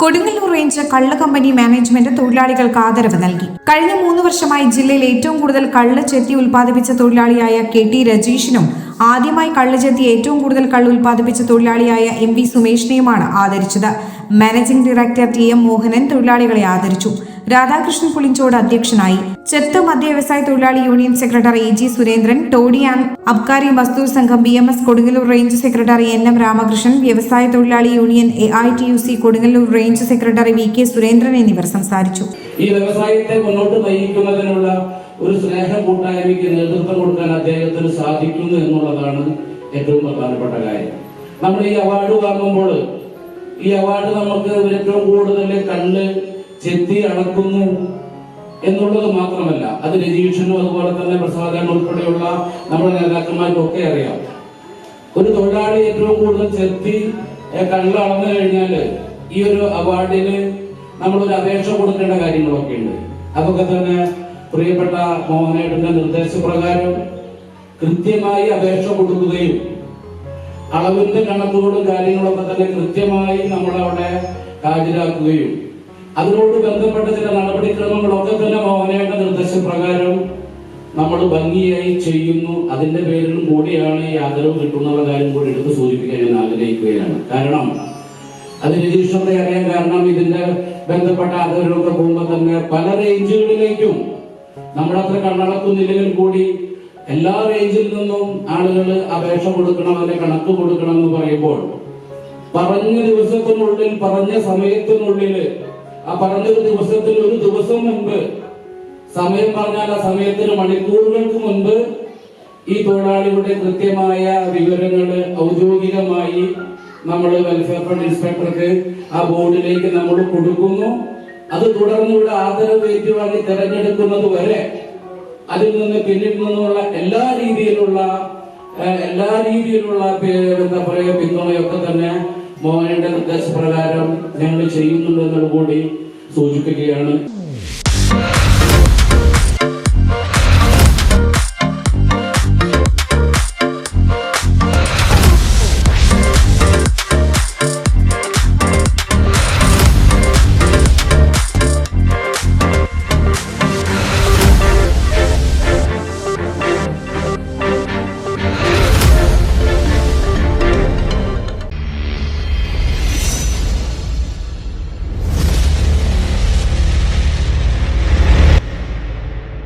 Kodungallur range കള്ള് company management തൊഴിലാളികൾക്ക് ആദരവ് നൽകി. കഴിഞ്ഞ മൂന്ന് വർഷമായി ജില്ലയിൽ ഏറ്റവും കൂടുതൽ കള്ള് ചെത്തി ഉൽപ്പാദിപ്പിച്ച തൊഴിലാളിയായ കെ ടി രജീഷിനും ആദ്യമായി കള്ള് ചെത്തി ഏറ്റവും കൂടുതൽ കള്ള് ഉൽപ്പാദിപ്പിച്ച തൊഴിലാളിയായ എം വി സുമേഷിനെയുമാണ് ആദരിച്ചത്. Managing director T M Mohanan തൊഴിലാളികളെ ആദരിച്ചു. രാധാകൃഷ്ണൻ പുളിഞ്ചോട് അധ്യക്ഷനായി. ചെത്ത് മധ്യ വ്യവസായ തൊഴിലാളി union secretary A G Surendran toddy and Abkari Mazdoor Sangham B M S Kodungallur range secretary N M Ramakrishnan വ്യവസായ തൊഴിലാളി union A I T U C Kodungallur range secretary V K Surendran എന്നിവർ സംസാരിച്ചു. ഈ വ്യവസായത്തെ മുന്നോട്ട് നയിക്കുന്നതിനുള്ള ഒരു സ്നേഹ കൂട്ടായ്മയ്ക്ക് നേതൃത്വം കൊടുക്കാൻ അദ്ദേഹത്തിന് സാധിക്കുന്നു എന്നുള്ളതാണ് ഏറ്റവും പ്രധാനപ്പെട്ട കാര്യം. നമ്മൾ ഈ അവാർഡ് വാങ്ങുമ്പോൾ ഈ അവാർഡ് നമുക്ക് ഏറ്റവും കൂടുതൽ കണ്ണ് ചെത്തി അടക്കുന്നു എന്നുള്ളത് മാത്രമല്ല അത് രജീഷനും അതുപോലെ തന്നെ പ്രസാദനും ഉൾപ്പെടെയുള്ള നമ്മുടെ നേതാക്കന്മാർക്കും ഒക്കെ അറിയാം. ഒരു തൊഴിലാളി ഏറ്റവും കൂടുതൽ ചെത്തി കണ്ണ് അളന്നു കഴിഞ്ഞാൽ ഈ ഒരു അവാർഡിന് നമ്മളൊരു അപേക്ഷ കൊടുക്കേണ്ട കാര്യങ്ങളൊക്കെ ഉണ്ട് അതൊക്കെ തന്നെ പ്രിയപ്പെട്ട മോഹനേട്ടന്റെ നിർദ്ദേശപ്രകാരം കൃത്യമായി അപേക്ഷ കൊടുക്കുകയും അളവിന്റെ കണക്കുകളും കാര്യങ്ങളൊക്കെ തന്നെ കൃത്യമായി നമ്മളവിടെ ഹാജരാക്കുകയും. അതിനോട് ബന്ധപ്പെട്ട ചില നടപടിക്രമങ്ങളൊക്കെ തന്നെ മോഹനയുടെ നിർദ്ദേശപ്രകാരം നമ്മൾ ഭംഗിയായി ചെയ്യുന്നു. അതിന്റെ പേരിലും കൂടിയാണ് ഈ ആദരവ് കിട്ടുന്നുള്ള കാര്യം കൂടി എടുത്ത് സൂചിപ്പിക്കാൻ ഞാൻ ആഗ്രഹിക്കുകയാണ്. കാരണം അത് നിരീക്ഷണത്തെ അറിയാൻ കാരണം ഇതിന്റെ ബന്ധപ്പെട്ട ആദരവൊക്കെ പോകുമ്പോൾ തന്നെ പല റേഞ്ചുകളിലേക്കും നമ്മളത്ര കണ്ണടക്കുന്നില്ലെങ്കിൽ കൂടി എല്ലാ റേഞ്ചിൽ നിന്നും ആളുകൾ അപേക്ഷ കൊടുക്കണം അതിന്റെ കണക്ക് കൊടുക്കണം എന്ന് പറയുമ്പോൾ പറഞ്ഞ ദിവസത്തിനുള്ളിൽ പറഞ്ഞ സമയത്തിനുള്ളിൽ ആ പറഞ്ഞൊരു ദിവസത്തിൽ ഒരു ദിവസം മുൻപ് സമയം പറഞ്ഞാൽ ആ സമയത്തിന് മണിക്കൂറുകൾക്ക് മുൻപ് ഈ തൊഴിലാളിയുടെ കൃത്യമായ വിവരങ്ങൾ ഔദ്യോഗികമായി നമ്മൾ വെൽഫെയർ ഫണ്ട് ഇൻസ്പെക്ടർക്ക് ആ ബോർഡിലേക്ക് നമ്മൾ കൊടുക്കുന്നു. അത് തുടർന്നുള്ള ആദരവ് ഏറ്റുവാങ്ങി തെരഞ്ഞെടുക്കുന്നത് വരെ അതിൽ നിന്ന് പിന്നിൽ നിന്നുള്ള എല്ലാ രീതിയിലുള്ള എല്ലാ രീതിയിലുള്ള എന്താ പറയുക പിന്തുണയൊക്കെ തന്നെ മോഹനന്റെ നിർദ്ദേശപ്രകാരം ഞങ്ങൾ ചെയ്യുന്നുണ്ട് എന്നുള്ളത് കൂടി സൂചിപ്പിക്കുകയാണ്.